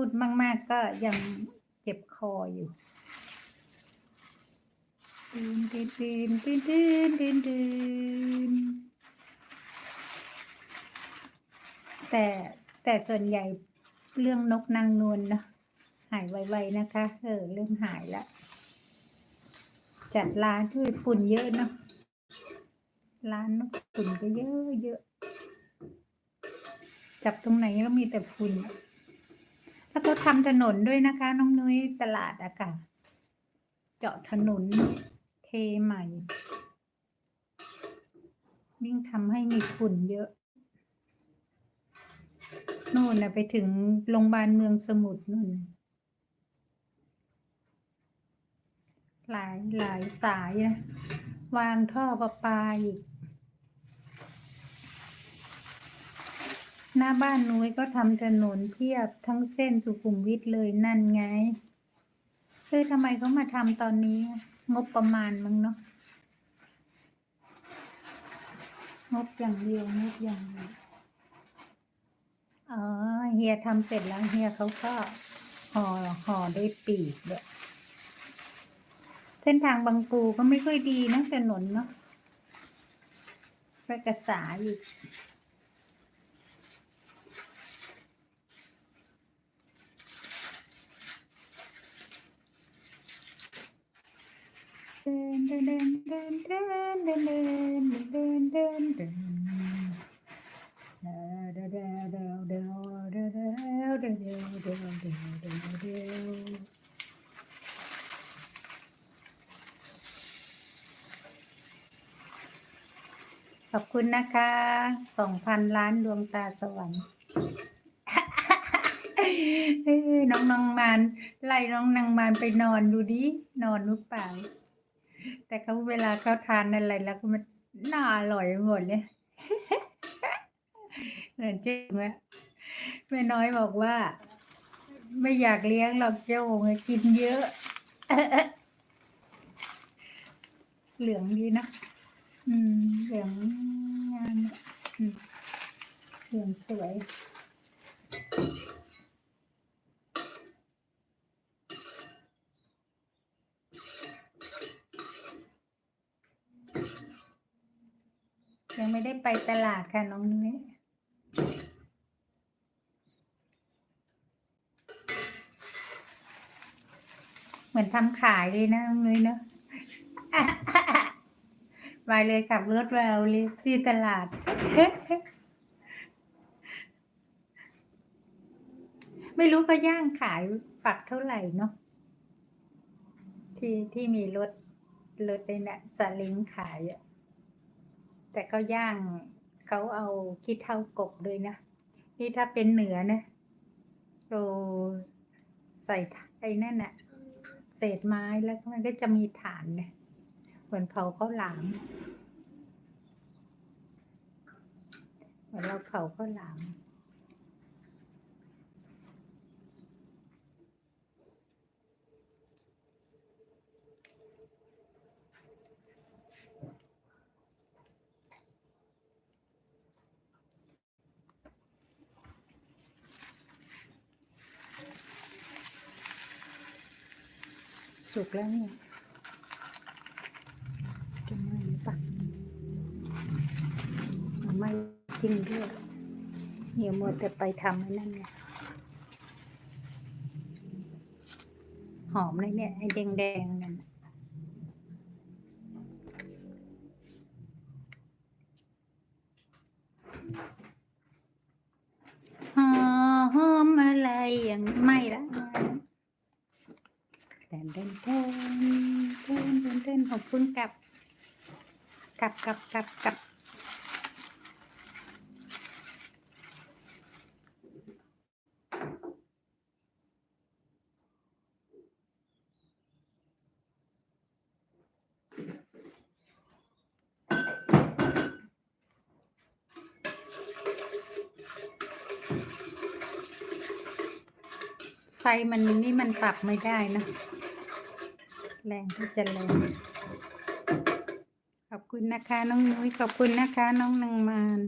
พูดมาก ๆ ก็ยังเจ็บคออยู่ตื่นตื่นตื่นตื่นตื่นตื่นตื่นแต่แต่ส่วนใหญ่เรื่องนกนางนวลนะหายไวๆนะคะ เออ เรื่องหายแล้วจัดร้านช่วยฝุ่นเยอะเนาะร้านนกฝุ่นก็เยอะเยอะจับตรงไหนก็มีแต่ฝุ่น แล้วก็ทำถนนด้วยนะคะ น้องนุ้ยตลาดอะค่ะ เจาะถนนเทใหม่ ยิ่งทำให้มีฝุ่นเยอะ นู่นนะไปถึงโรงพยาบาลเมืองสมุทรนู่น หลายหลายสายนะ วางท่อประปาอีก หน้าบ้านนุ้ยก็ทำถนนเพียบทั้งเส้นสุขุมวิทเลยนั่นไงเฮ้ยทำไมเขามาทำตอนนี้ งบประมาณมั้งเนาะงบอย่างเดียวงบอย่างเดียวอ๋อเฮียทำเสร็จแล้วเฮียเขาก็ห่อห่อด้วยปีกด้วยเส้นทางบางปูก็ไม่ค่อยดีนะถนนเนาะไปกระสาอีก ขอบคุณนะคะสองพันล้านดวงตาสวรรค์น้องนางมานไล่น้องนางมานไปนอนดูดิ นอนหรือเปล่า แต่เขาเวลาเขาทานอะไรแล้วก็มันน่าอร่อยหมดเลยเหมือนเจ๊งอะแม่น้อยบอกว่า ไม่อยากเลี้ยงหรอกเจ้าไงกินเยอะ เหลืองดีนะอืมเหลืองงามอะอืมเหลืองสวย ยังไม่ได้ไปตลาดค่ะน้องนุ้ยเหมือนทำขายเลยนะน้องนุ้ยเนอะไปเลยขับรถไปเอาเลยที่ตลาด ไม่รู้เขาย่างขายฝักเท่าไหร่เนาะที่ที่มีรถรถในเนี่ยสลิงขายอะ แต่เขาย่างเขาเอาขี้เท่ากบด้วยนะ นี่ถ้าเป็นเหนือนะเราใส่ไอ้นั่นน่ะ เศษไม้แล้วมันก็จะมีฐานเนี่ยเหมือนเผาข้าวหลามเหมือนเราเผาข้าวหลาม สุกแล้วเนี่ยจะไหม่หรือเปล่าไม่จริงด้วยเหี่ยวหมดแต่ไปทำไอ้นั่นไงหอมเลยเนี่ย ไอ้แดงๆนั่นน่ะหอหอมอะไรอย่างไม่ละ เต้นเต้นเต้นเต้นเต้นเต้นขอบคุณกับกับกับกับกับไฟมันนี่มันปรับไม่ได้นะ แรงที่จะแรงขอบคุณนะคะ น้องนุ้ยขอบคุณนะคะ น้องนางมาน